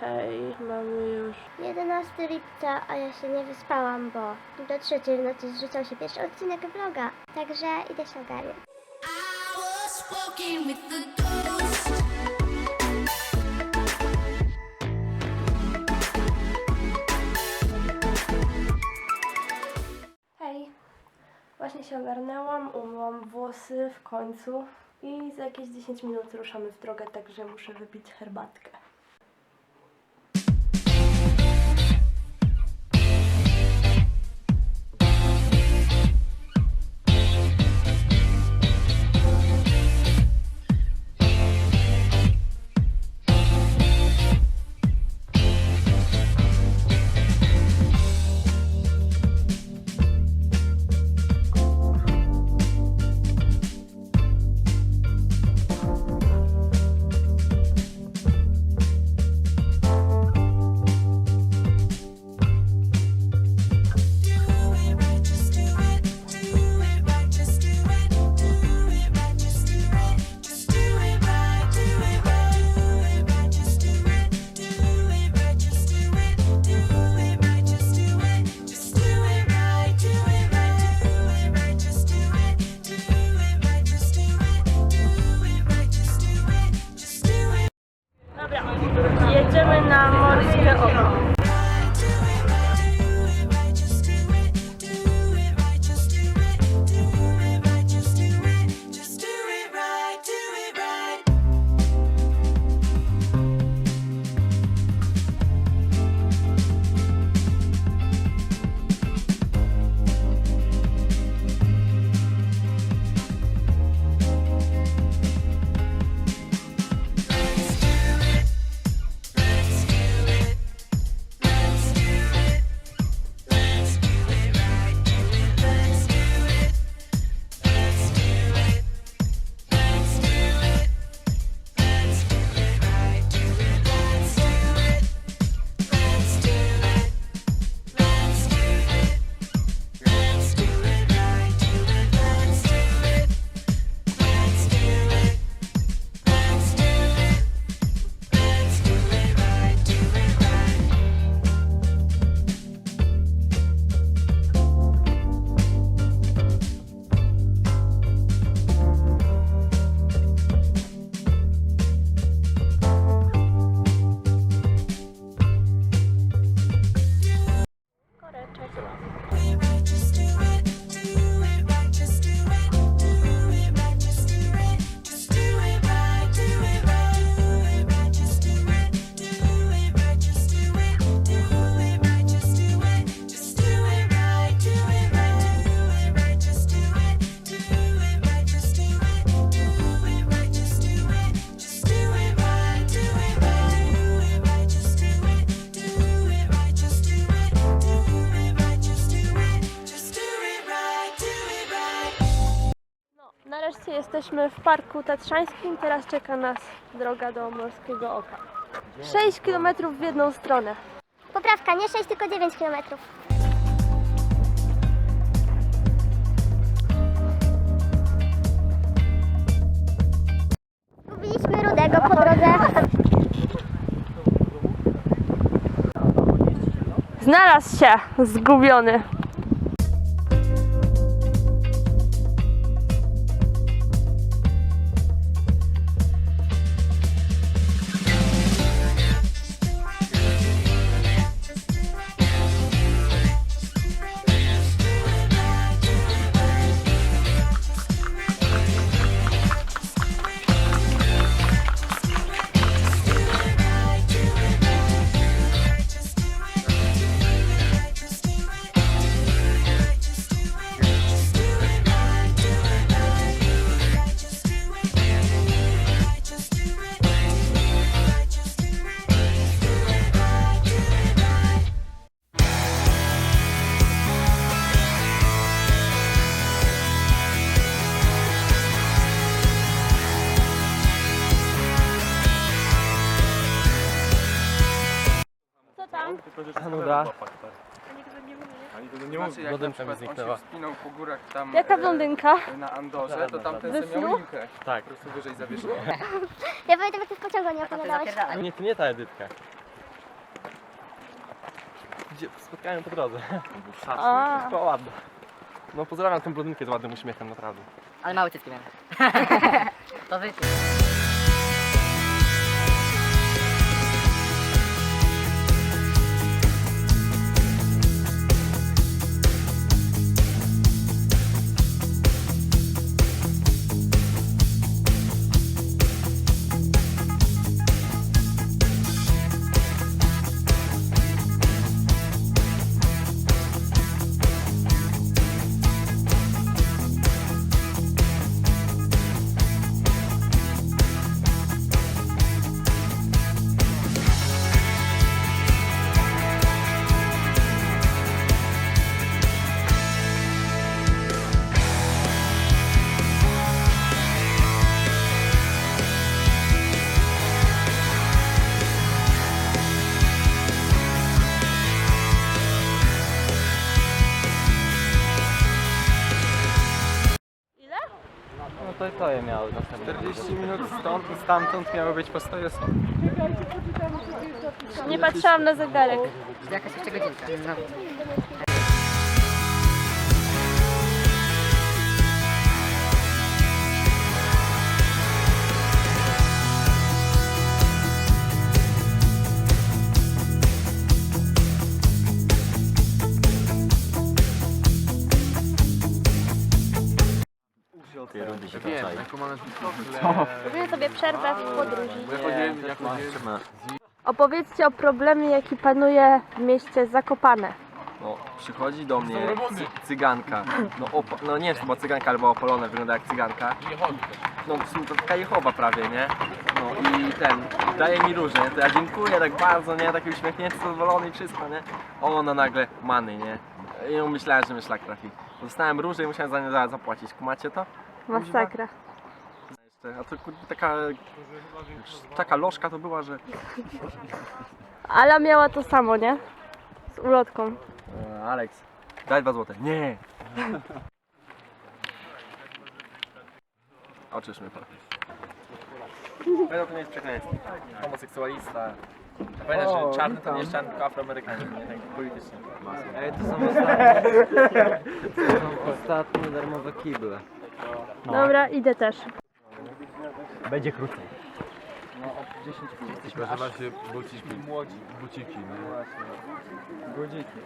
Hej, mamy już 11 lipca, a ja się nie wyspałam, bo do trzeciej w nocy zrzucał się pierwszy odcinek vloga. Także idę się ogarniać. Hej, właśnie się ogarnęłam, umyłam włosy w końcu i za jakieś 10 minut ruszamy w drogę, także muszę wypić herbatkę. Jesteśmy w Parku Tatrzańskim, teraz czeka nas droga do Morskiego Oka. 6 km w jedną stronę. Poprawka, nie 6, tylko 9 km. Zgubiliśmy Rudego po drodze. Znalazł się zgubiony. Tam? Nuda. Ani tego nie Znaczy, mówię. jak na Blondynka mi przykład on zniknęła. się wspinał po górach tam Jaka e, blondynka? na Andorze, to tamten We sobie miał snu? linkę. Tak. Po prostu wyżej zawieszoną. Ja pamiętam, jak ty w pociągu nie opowiadałeś. Nie, to nie ta Edytka. gdzie spotkałem po drodze. A. Była ładna. No pozdrawiam tą blondynkę z ładnym uśmiechem, naprawdę. Ale mały cycki miałem. to życie. To to je miały następne. 40 minut stąd i stamtąd miały być postoje są. Nie patrzyłam na zegarek. Jakaś jeszcze godzinka. No. Robimy sobie przerwę w podróży. Bo ja chodziłem, ja chodziłem... Opowiedzcie o problemie, jaki panuje w mieście Zakopane. No, przychodzi do mnie cy, cyganka. No, opa, no nie to była cyganka albo opalone, wygląda jak cyganka. No w sumie to taka jechowa prawie, nie? No i ten, daje mi róże, to ja dziękuję tak bardzo, nie? Taki uśmiechnięty, zadowolony i wszystko, nie? Ona nagle many, nie? I ja myślałem, że mnie szlak trafi. Dostałem róże i musiałem za nie za- zapłacić. Kumacie to? Masakra. A to kurde taka... Taka lożka to była, że... Ala miała to samo, nie? Z ulotką. E, Alex, daj dwa złote. Nie! Oczy już mnie pan. Pedał to nie jest przekleństwo. Homoseksualista. Pamiętaj, że czarny to nie jest czarny, tylko afroamerykanin, nie tak politycznie. Ej, to są ostatnie, to są ostatnie darmowe kible. Dobra, idę też. Będzie krócej. Zobaczcie, buciki. Młodzi. Buciki, no. Godziki.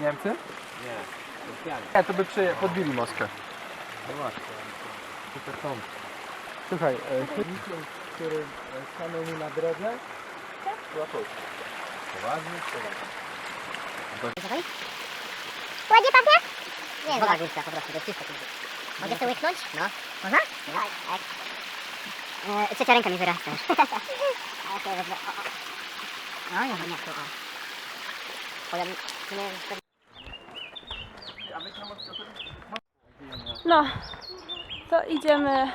Niemcy? Nie. Nie, to by przy, podbili Moskwę. Słuchaj, e, chodnikiem, który e, stanął mi na drodze, była Polska. Poważnie? Ładnie pachnie? Nie, Woda górska po prostu, to jest czysto. Mogę to łyknąć? No. Można? Tak. tak. E, trzecia ręka mi wyrasta. A ja sobie wezmę. O, o. No nie, nie, tu, o. Nie, No, to idziemy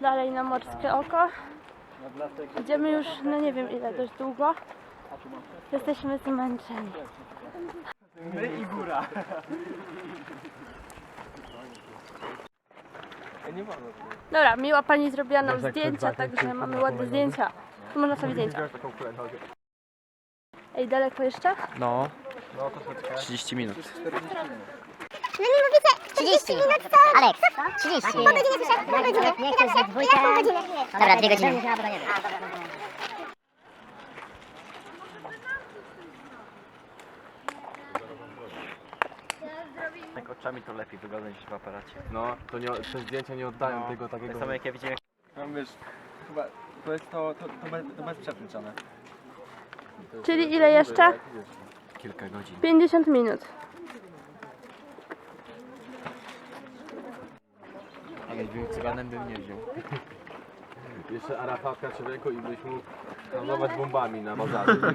dalej na Morskie Oko. Idziemy już, no nie wiem ile, dość długo. Jesteśmy zmęczeni. Dobra, miła pani zrobiła nam zdjęcia, także mamy ładne zdjęcia. Tu można sobie zdjęcia. Ej, daleko jeszcze? No. 30 minut. No nie mówicie 30 minut. Aleks, 30. Pół godziny słyszę, pół godziny. Dwójkę. Pół godziny. Dobra, dwie godziny. Tak oczami to lepiej wygląda niż w aparacie. No, to nie, te zdjęcia nie oddają tego takiego... Tak samo jak ja widziałem, No wiesz, chyba to jest to, to, to, bez, to bez. Czyli ile jeszcze? kilka godzin. 50 minut. Ale był cyganem bym nie wziął. Jeszcze Arafatka człowieku i byś mógł handlować bombami na bazarze.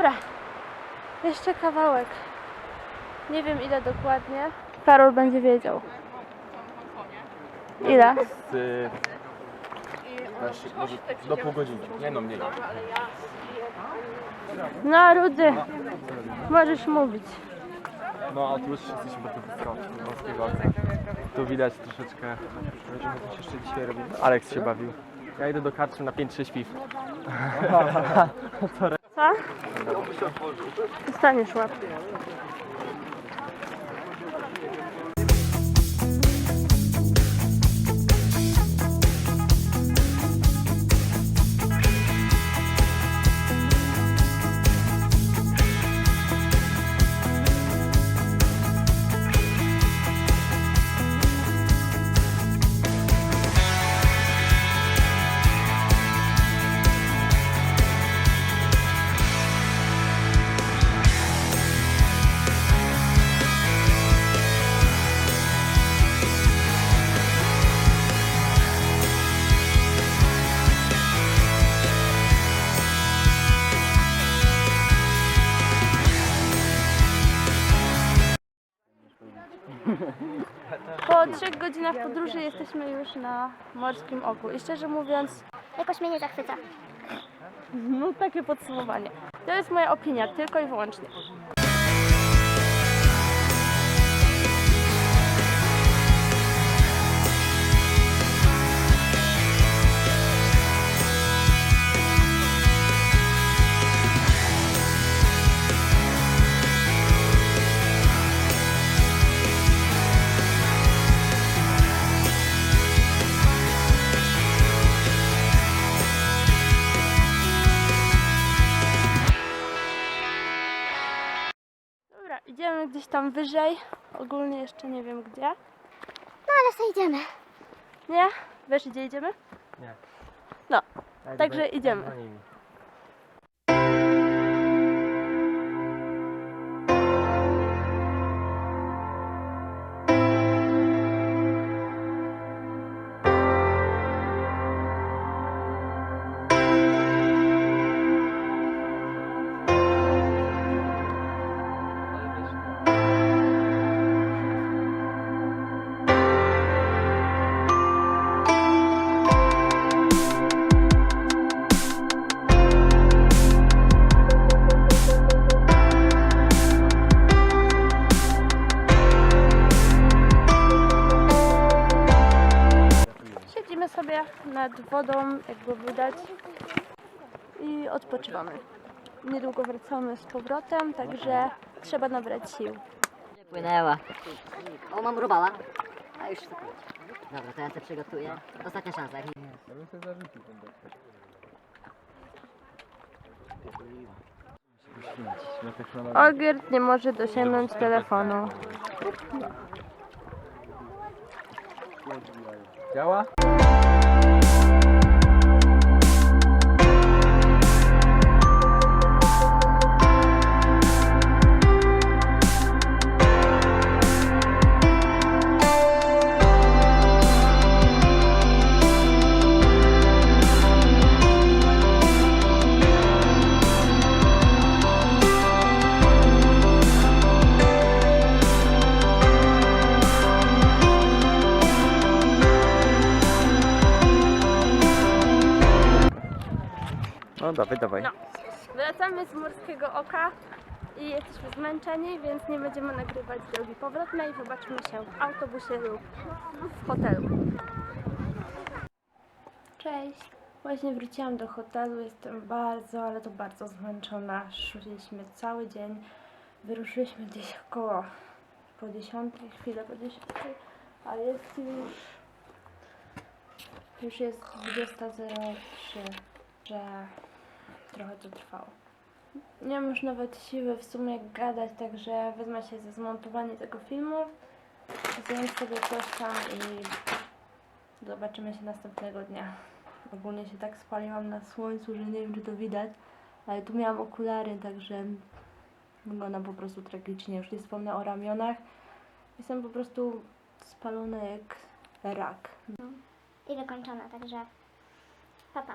Dobra, jeszcze kawałek. Nie wiem ile dokładnie. Karol będzie wiedział. Ile? Z, Znaczy, może do pół godzinki. Nie no, mniej. No, Rudy, możesz mówić. No, otóż jesteśmy po tym wąskiego okna. Tu widać troszeczkę... Będziemy coś jeszcze dzisiaj robili. Aleks się bawił. Ja idę do karczmy na 5-6 piw. Co? Dostaniesz łapkę. Trzech godzinach podróży jesteśmy już na Morskim Oku. I szczerze mówiąc, Jakoś mnie nie zachwyca. no takie podsumowanie. To jest moja opinia, tylko i wyłącznie. Gdzieś tam wyżej. Ogólnie jeszcze nie wiem gdzie. No ale sobie idziemy. Nie? Wiesz gdzie idziemy? Nie. No, także idziemy. Siedzimy nad wodą, jakby widać, i odpoczywamy. Niedługo wracamy z powrotem, także trzeba nabrać sił. Płynęła. O, mam robala. A już to koniec. Dobra, to ja sobie przygotuję. Ostatnia szansa. jak nie- Ja sobie zarzucił ten nie może dosięgnąć telefonu. Działa? No dawaj, dawaj. No. Wracamy z Morskiego Oka i jesteśmy zmęczeni, więc nie będziemy nagrywać drogi powrotnej. Zobaczymy się w autobusie lub w hotelu. Cześć! Właśnie wróciłam do hotelu, jestem bardzo, ale to bardzo zmęczona. Szliśmy cały dzień, wyruszyliśmy gdzieś około po 10, chwilę po 10, a jest już już jest 20.03, że trochę to trwało. Nie mam już nawet siły w sumie gadać, także wezmę się za zmontowanie tego filmu, zjem sobie coś tam i zobaczymy się następnego dnia. Ogólnie się tak spaliłam na słońcu, że nie wiem czy to widać, ale tu miałam okulary, także wyglądam po prostu tragicznie. Już nie wspomnę o ramionach. Jestem po prostu spalona jak rak. I wykończona, także papa.